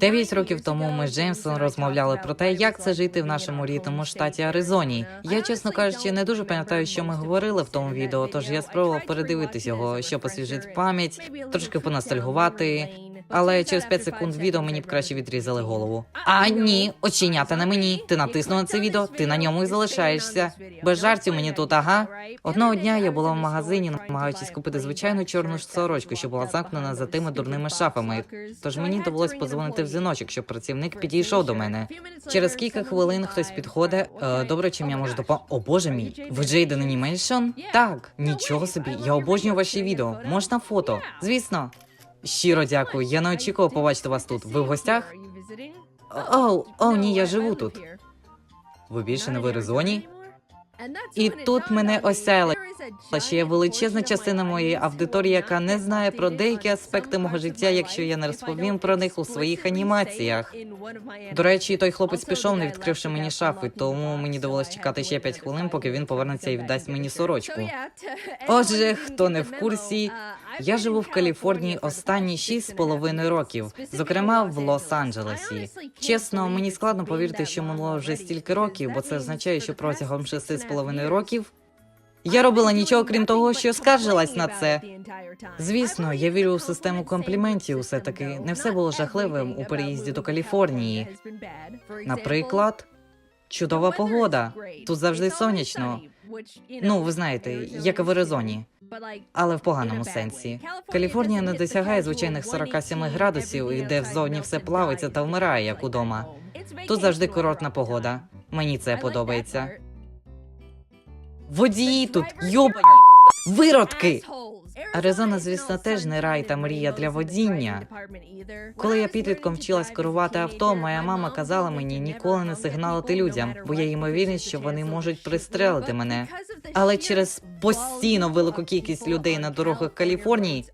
Дев'ять років тому ми з Джеймсом розмовляли про те, як це жити в нашому рідному штаті Аризоні. Я, чесно кажучи, не дуже пам'ятаю, що ми говорили в тому відео, тож я спробував передивитись його, щоб освіжити пам'ять, трошки понастальгувати. Але через 5 секунд відео мені б краще відрізали голову. А ні, оченята на мені. Ти натиснув на це відео, ти на ньому і залишаєшся. Без жартів мені тут, ага. Одного дня я була в магазині, намагаючись купити звичайну чорну сорочку, що була замкнена за тими дурними шафами. Тож мені довелось подзвонити в дзвіночок, щоб працівник підійшов до мене. Через кілька хвилин хтось підходить. Е, добре, чим я можу допомогти? О боже мій, ви Джейден Анімейшн? Так, нічого собі, я обожнюю ваші відео. Можна фото? Звісно. Щиро дякую. Я не очікував побачити вас тут. Ви в гостях? Оу, о, ні, я живу тут. Ви більше не в Аризоні? І тут мене осяяло. Ще є величезна частина моєї аудиторії, яка не знає про деякі аспекти мого життя, якщо я не розповім про них у своїх анімаціях. До речі, той хлопець пішов, не відкривши мені шафи, тому мені довелось чекати ще 5 хвилин, поки він повернеться і віддасть мені сорочку. Отже, хто не в курсі, я живу в Каліфорнії останні 6,5 років, зокрема в Лос-Анджелесі. Чесно, мені складно повірити, що минуло вже стільки років, бо це означає, що протягом 6,5 років я робила нічого крім того, що скаржилась на це. Звісно, я вірю у систему компліментів. Усе таки не все було жахливим у переїзді до Каліфорнії. Наприклад, чудова погода. Тут завжди сонячно. Ну, ви знаєте, як і в Аризоні, але в поганому сенсі. Каліфорнія не досягає звичайних 47 градусів, і де взовні все плавиться та вмирає, як удома. Тут завжди курортна погода. Мені це подобається. Водії тут йобані виродки. Аризона, звісно, теж не рай та мрія для водіння. Коли я підлітком вчилась керувати авто, моя мама казала мені ніколи не сигналити людям, бо є ймовірність, що вони можуть пристрелити мене. Але через постійно велику кількість людей на дорогах Каліфорнії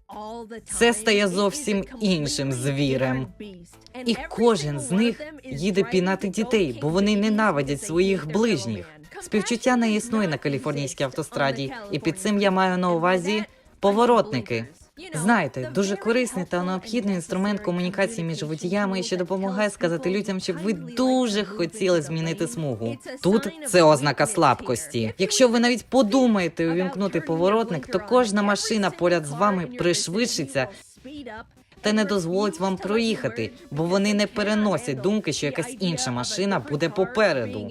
це стає зовсім іншим звірем. І кожен з них їде пінати дітей, бо вони ненавидять своїх ближніх. Співчуття не існує на каліфорнійській автостраді, і під цим я маю на увазі поворотники. Знаєте, дуже корисний та необхідний інструмент комунікації між водіями, що допомагає сказати людям, щоб ви дуже хотіли змінити смугу. Тут це ознака слабкості. Якщо ви навіть подумаєте увімкнути поворотник, то кожна машина поряд з вами пришвидшиться та не дозволить вам проїхати, бо вони не переносять думки, що якась інша машина буде попереду.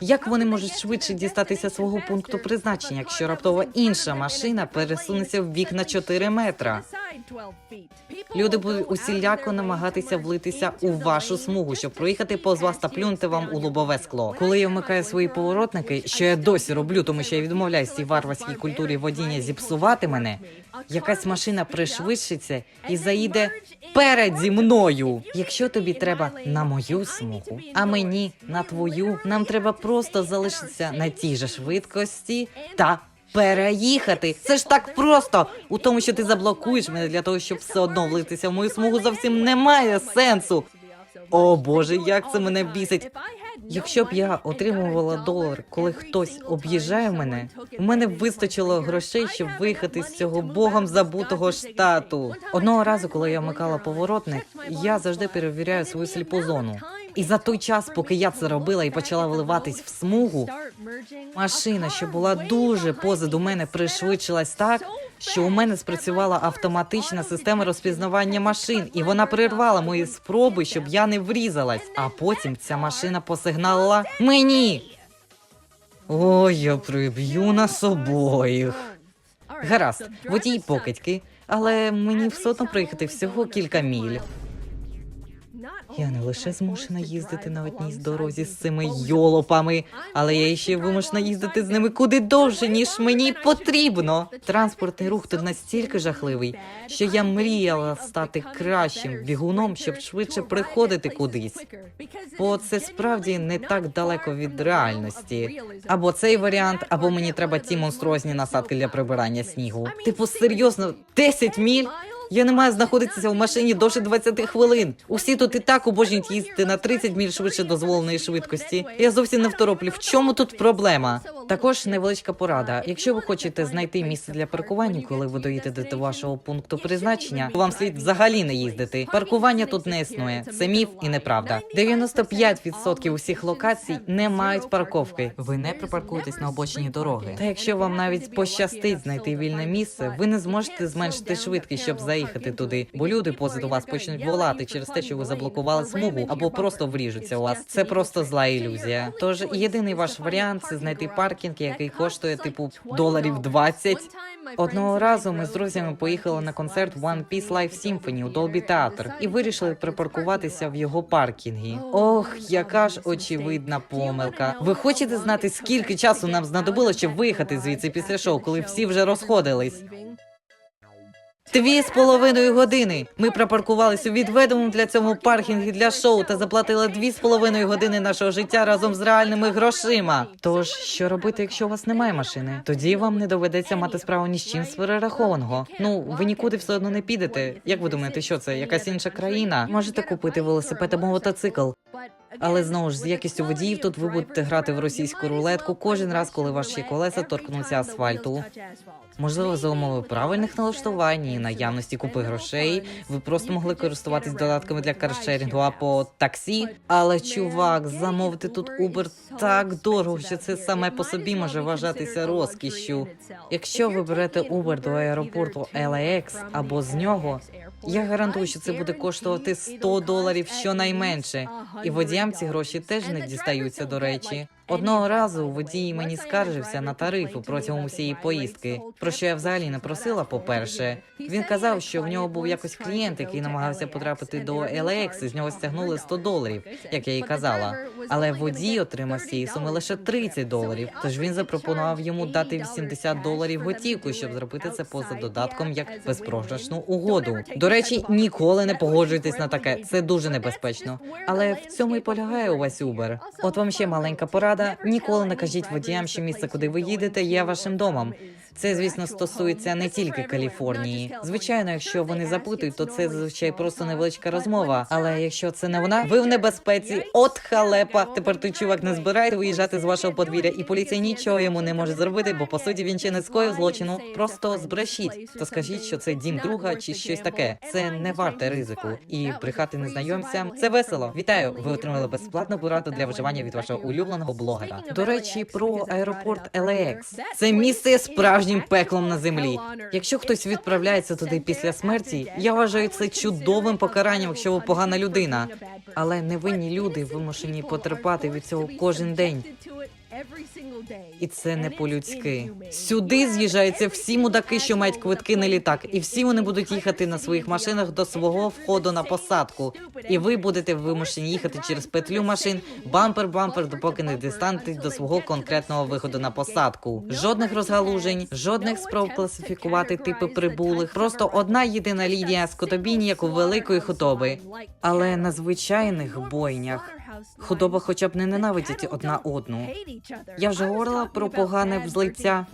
Як вони можуть швидше дістатися свого пункту призначення, якщо раптово інша машина пересунеться в бік на 4 метра? Люди будуть усіляко намагатися влитися у вашу смугу, щоб проїхати повз вас та плюнути вам у лобове скло. Коли я вмикаю свої поворотники, що я досі роблю, тому що я відмовляюсь цій варварській культурі водіння зіпсувати мене. Якась машина пришвидшиться і заїде перед зі мною. Якщо тобі треба на мою смугу, а мені на твою, нам треба просто залишитися на тій же швидкості та. Переїхати це ж так просто. У тому, що ти заблокуєш мене для того, щоб все одно влитися в мою смугу, зовсім немає сенсу. О боже, як це мене бісить. Якщо б я отримувала долар, коли хтось об'їжджає мене, у мене б вистачило грошей, щоб виїхати з цього богом забутого штату. Одного разу, коли я вмикала поворотник, я завжди перевіряю свою сліпу зону. І за той час, поки я це робила і почала вливатись в смугу, машина, що була дуже позаду мене, пришвидшилась так, що у мене спрацювала автоматична система розпізнавання машин, і вона перервала мої спроби, щоб я не врізалась. А потім ця машина посигналила мені. Ой, я приб'ю нас обоїх. Гаразд, водій покидьки, але мені все одно проїхати всього кілька міль. Я не лише змушена їздити на одній з дорозі з цими йолопами, але я ще й вимушена їздити з ними куди довше, ніж мені потрібно. Транспортний рух тут настільки жахливий, що я мріяла стати кращим бігуном, щоб швидше приходити кудись. Бо це справді не так далеко від реальності. Або цей варіант, або мені треба ті монструозні насадки для прибирання снігу. Типу, серйозно, 10 міль? Я не маю знаходитися в машині довше 20 хвилин. Усі тут і так обожнюють їздити на 30 міль швидше дозволеної швидкості. Я зовсім не второплю. В чому тут проблема? Також невеличка порада. Якщо ви хочете знайти місце для паркування, коли ви доїдете до вашого пункту призначення, то вам слід взагалі не їздити. Паркування тут не існує. Це міф і неправда. 95% усіх локацій не мають парковки. Ви не припаркуєтесь на обочині дороги. Та якщо вам навіть пощастить знайти вільне місце, ви не зможете зменшити швидкість, щоб заїхати туди, бо люди позаду вас почнуть волати через те, що ви заблокували смугу, або просто вріжуться у вас. Це просто зла ілюзія. Тож єдиний ваш варіант це знайти паркінг, який коштує типу доларів 20. Одного разу ми з друзями поїхали на концерт One Piece Live Symphony у Dolby Theatre і вирішили припаркуватися в його паркінгі. Ох, яка ж очевидна помилка. Ви хочете знати, скільки часу нам знадобило, щоб виїхати звідси після шоу, коли всі вже розходились? Дві з половиною години. Ми припаркувалися у відведеному для цього паркінгі для шоу та заплатили дві з половиною години нашого життя разом з реальними грошима. Тож, що робити, якщо у вас немає машини? Тоді вам не доведеться мати справу ні з чим з перерахованого. Ну, ви нікуди все одно не підете. Як ви думаєте, що це? Якась інша країна? Можете купити велосипед або мотоцикл. Але знову ж з якістю водіїв тут ви будете грати в російську рулетку кожен раз, коли ваші колеса торкнуться асфальту. Можливо, за умови правильних налаштувань і наявності купи грошей, ви просто могли користуватись додатками для каршерінгу або таксі. Але чувак, замовити тут Uber так дорого, що це саме по собі може вважатися розкішшю. Якщо ви берете Uber до аеропорту LAX або з нього, я гарантую, що це буде коштувати 100 доларів щонайменше. І водіям ці гроші теж не дістаються до речі. Одного разу водій мені скаржився на тарифи протягом усієї поїздки, про що я взагалі не просила. По-перше, він казав, що в нього був якось клієнт, який намагався потрапити до LAX, і з нього стягнули 100 доларів, як я їй казала. Але водій отримав цієї суми лише 30 доларів. Тож він запропонував йому дати 80 доларів готівку, щоб зробити це поза додатком як безпрограшну угоду. До речі, ніколи не погоджуйтесь на таке. Це дуже небезпечно. Але в цьому і полягає увесь Uber. От вам ще маленька порада. Ніколи не кажіть водіям, що місце, куди ви їдете, є вашим домом. Це, звісно, стосується не тільки Каліфорнії. Звичайно, якщо вони запитують, то це зазвичай просто невеличка розмова. Але якщо це не вона, ви в небезпеці. От халепа. Тепер той чувак не збирає виїжджати з вашого подвір'я, і поліція нічого йому не може зробити, бо по суті він ще не скоїв злочину. Просто збрешіть. То скажіть, що це дім друга чи щось таке. Це не варте ризику. І брехати незнайомцям це весело. Вітаю! Ви отримали безплатну пораду для виживання від вашого улюбленого блогера. До речі, про аеропорт LAX. Це місце є справжнім пеклом на землі. Якщо хтось відправляється туди після смерті, я вважаю це чудовим покаранням, якщо ви погана людина. Але невинні люди вимушені потерпати від цього кожен день. І це не по-людськи. Сюди з'їжджаються всі мудаки, що мають квитки на літак, і всі вони будуть їхати на своїх машинах до свого входу на посадку. І ви будете вимушені їхати через петлю машин, бампер-бампер, допоки не дістанетесь до свого конкретного виходу на посадку. Жодних розгалужень, жодних спроб класифікувати типи прибулих. Просто одна єдина лінія скотобійні, як у великої худоби. Але на звичайних бойнях худоба хоча б не ненавидять одна одну. Я вже говорила про погане взлиття.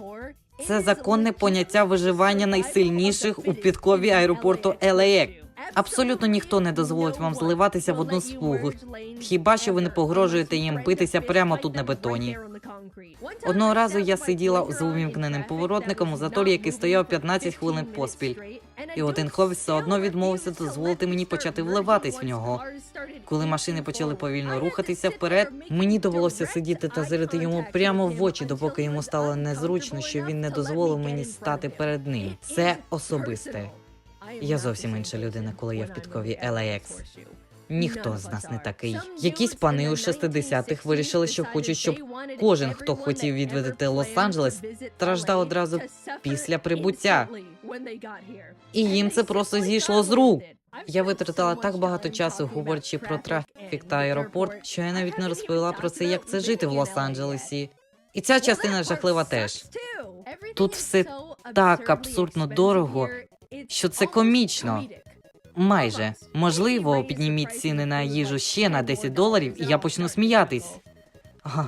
Це законне поняття виживання найсильніших у підкові аеропорту LAX. Абсолютно ніхто не дозволить вам зливатися в одну смугу. Хіба що ви не погрожуєте їм битися прямо тут на бетоні? Одного разу я сиділа з увімкненим поворотником у заторі, який стояв 15 хвилин поспіль. І один хлопець все одно відмовився дозволити мені почати вливатись в нього. Коли машини почали повільно рухатися вперед, мені довелося сидіти та зирити йому прямо в очі, допоки йому стало незручно, що він не дозволив мені стати перед ним. Це особисте. Я зовсім інша людина, коли я в підкові LAX. Ніхто з нас не такий. Якісь пани у 60-х вирішили, що хочуть, щоб кожен, хто хотів відвідати Лос-Анджелес, страждав одразу після прибуття. І їм це просто зійшло з рук. Я витратила так багато часу, говорячи про трафік та аеропорт, що я навіть не розповіла про це, як це жити в Лос-Анджелесі. І ця частина жахлива теж. Тут все так абсурдно дорого, що це комічно. Майже можливо, підніміть ціни на їжу ще на 10 доларів, і я почну сміятись. А,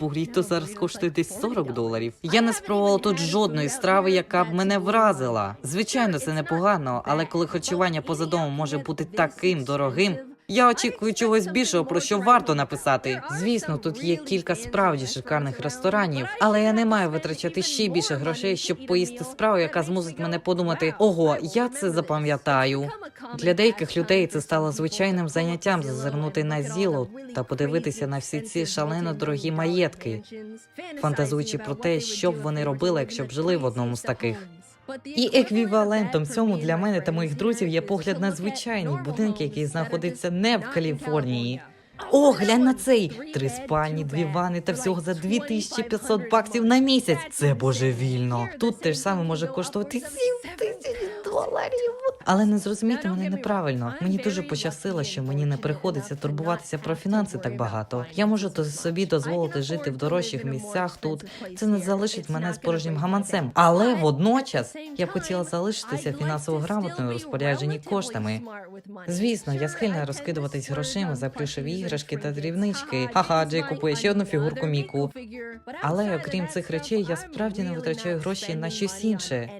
буріто зараз коштує десь 40 доларів. Я не спробувала тут жодної страви, яка б мене вразила. Звичайно, це непогано, але коли харчування поза домом може бути таким дорогим. Я очікую чогось більшого, про що варто написати. Звісно, тут є кілька справді шикарних ресторанів, але я не маю витрачати ще більше грошей, щоб поїсти страву, яка змусить мене подумати: ого, я це запам'ятаю. Для деяких людей це стало звичайним заняттям зазирнути на зіло та подивитися на всі ці шалено дорогі маєтки, фантазуючи про те, що б вони робили, якщо б жили в одному з таких. І еквівалентом цьому для мене та моїх друзів є погляд на звичайні будинки, який знаходиться не в Каліфорнії. О, глянь на цей! Три спальні, дві ванни та всього за 2500 баксів на місяць. Це божевільно. Тут те ж саме може коштувати 7 тисяч доларів. Але не зрозумійте мене неправильно. Мені дуже пощастило, що мені не приходиться турбуватися про фінанси так багато. Я можу собі дозволити жити в дорожчих місцях тут. Це не залишить мене з порожнім гаманцем. Але водночас я б хотіла залишитися фінансово грамотною у розпорядженні коштами. Звісно, я схильна розкидуватись грошима за плюшеві іграшки та дрібнички. Ха-ха, Джей купує ще одну фігурку Міку. Але окрім цих речей, я справді не витрачаю гроші на щось інше.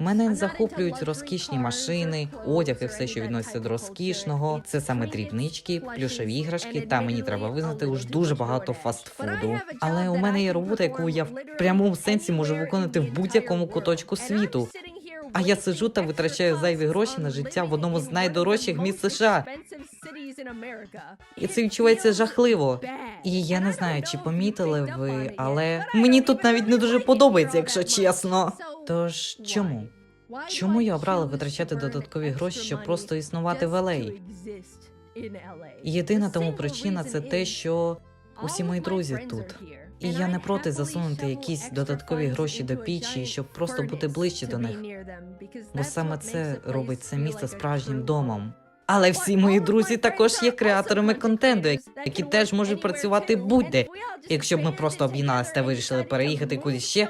Мене захоплюють розкішні машини, одяг і все, що відноситься до розкішного. Це саме дрібнички, плюшеві іграшки. Та мені треба визнати уж дуже багато фастфуду. Але у мене є робота, яку я в прямому сенсі можу виконати в будь-якому куточку світу. А я сиджу та витрачаю зайві гроші на життя в одному з найдорожчих міст США. І це відчувається жахливо. І я не знаю, чи помітили ви, але мені тут навіть не дуже подобається, якщо чесно. Тож чому? Чому я обрала витрачати додаткові гроші, щоб просто існувати в LA? Єдина тому причина це те, що усі мої друзі тут. І я не проти засунути якісь додаткові гроші до пічі, щоб просто бути ближче до них. Бо саме це робить це місто справжнім домом. Але всі мої друзі також є креаторами контенту, які теж можуть працювати будь-де. Якщо б ми просто об'єдналися та вирішили переїхати кудись ще,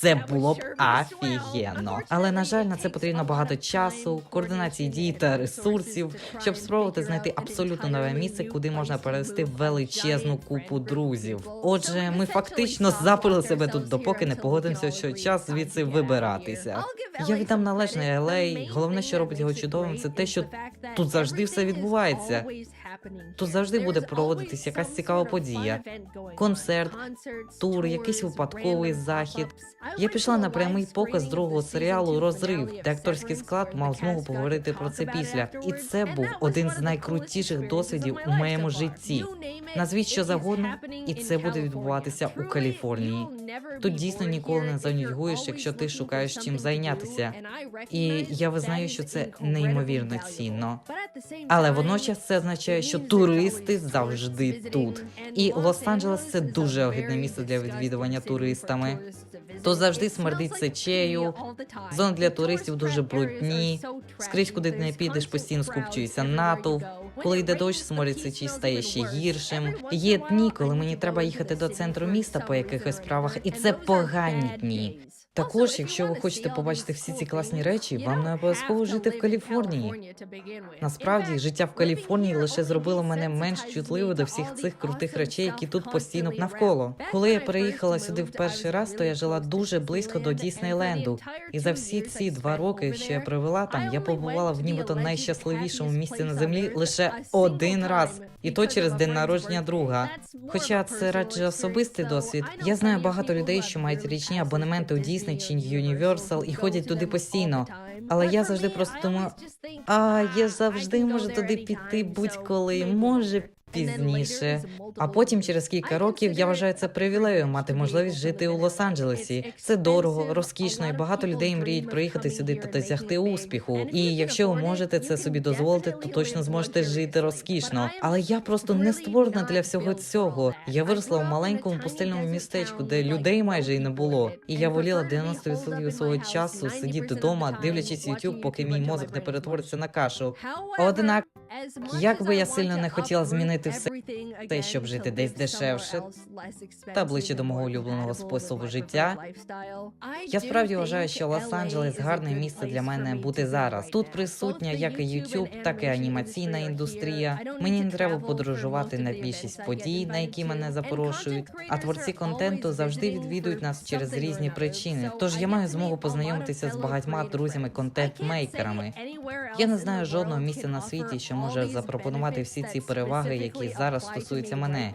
це було б офігенно. Але на жаль, на це потрібно багато часу, координації дій та ресурсів, щоб спробувати знайти абсолютно нове місце, куди можна перевести величезну купу друзів. Отже, ми фактично заперли себе тут, допоки не погодимося, що час звідси вибиратися. Я віддам належне LA. Головне, що робить його чудовим, це те, що тут завжди все відбувається. Тут завжди буде проводитись якась цікава подія, концерт, тур, якийсь випадковий захід. Я пішла на прямий показ другого серіалу Розрив, де акторський склад мав змогу поговорити про це після. І це був один з найкрутіших досвідів у моєму житті. Назвіть що завгодно, і це буде відбуватися у Каліфорнії. Тут дійсно ніколи не занудьгуєш, якщо ти шукаєш чим зайнятися. І я визнаю, що це неймовірно цінно. Але водночас це означає, що туристи завжди тут. І Лос-Анджелес це дуже огидне місце для відвідування туристами. То завжди смердить сечею, зони для туристів дуже брудні. Скрізь, куди не підеш, постійно скупчується натовп. Коли йде дощ, сморід сечі стає ще гіршим. Є дні, коли мені треба їхати до центру міста по якихось справах, і це погані дні. Також, якщо ви хочете побачити всі ці класні речі, вам не обов'язково жити в Каліфорнії. Насправді, життя в Каліфорнії лише зробило мене менш чутливою до всіх цих крутих речей, які тут постійно навколо. Коли я переїхала сюди в перший раз, то я жила дуже близько до Діснейленду. І за всі ці два роки, що я провела там, я побувала в нібито найщасливішому місці на землі лише один раз, і то через день народження друга. Хоча це радше особистий досвід. Я знаю багато людей, що мають річні абонементи у Disney чи Universal і ходять туди постійно. Але я завжди просто думаю, а я завжди можу туди піти будь-коли, може пізніше. А потім, через кілька років, я вважаю це привілеєю мати можливість жити у Лос-Анджелесі. Це дорого, розкішно, і багато людей мріють приїхати сюди та досягти успіху. І якщо ви можете це собі дозволити, то точно зможете жити розкішно. Але я просто не створена для всього цього. Я виросла в маленькому пустельному містечку, де людей майже і не було. І я воліла 90% свого часу сидіти вдома, дивлячись YouTube, поки мій мозок не перетвориться на кашу. Однак, як би я сильно не хотіла змінити змінити все те, щоб жити десь дешевше та ближче до мого улюбленого способу життя. Я справді вважаю, що Лос-Анджелес гарне місце для мене бути зараз. Тут присутня як і YouTube, так і анімаційна індустрія. Мені не треба подорожувати на більшість подій, на які мене запрошують. А творці контенту завжди відвідують нас через різні причини. Тож я маю змогу познайомитися з багатьма друзями контент-мейкерами. Я не знаю жодного місця на світі, що може запропонувати всі ці переваги, які зараз стосуються мене.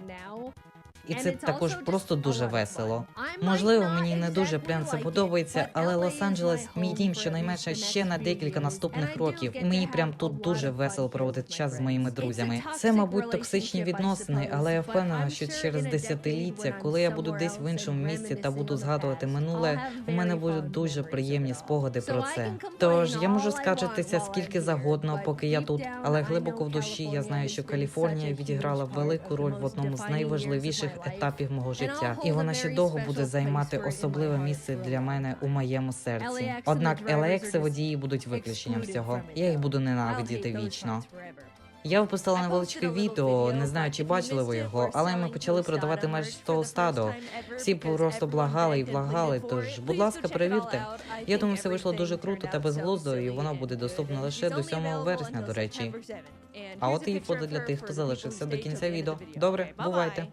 І це також просто дуже весело. Можливо, мені не дуже прям це подобається, але Лос-Анджелес мій дім щонайменше ще на декілька наступних років, і мені прям тут дуже весело проводити час з моїми друзями. Це, мабуть, токсичні відносини, але я впевнена, що через десятиліття, коли я буду десь в іншому місці та буду згадувати минуле, у мене будуть дуже приємні спогади про це. Тож я можу скаржитися скільки завгодно, поки я тут, але глибоко в душі я знаю, що Каліфорнія відіграла велику роль в одному з найважливіших етапів мого життя, і вона ще довго буде займати особливе місце для мене у моєму серці. Однак LAX водії будуть виключенням з цього. Я їх буду ненавидіти вічно. Я випустила невеличке відео, не знаю, чи бачили ви його, але ми почали продавати мерч того стаду. Всі просто благали і благали. Тож, будь ласка, перевірте. Я думаю, все вийшло дуже круто та безглуздо, і воно буде доступно лише до 7 вересня, до речі. А от і фото для тих, хто залишився до кінця відео. Добре, бувайте.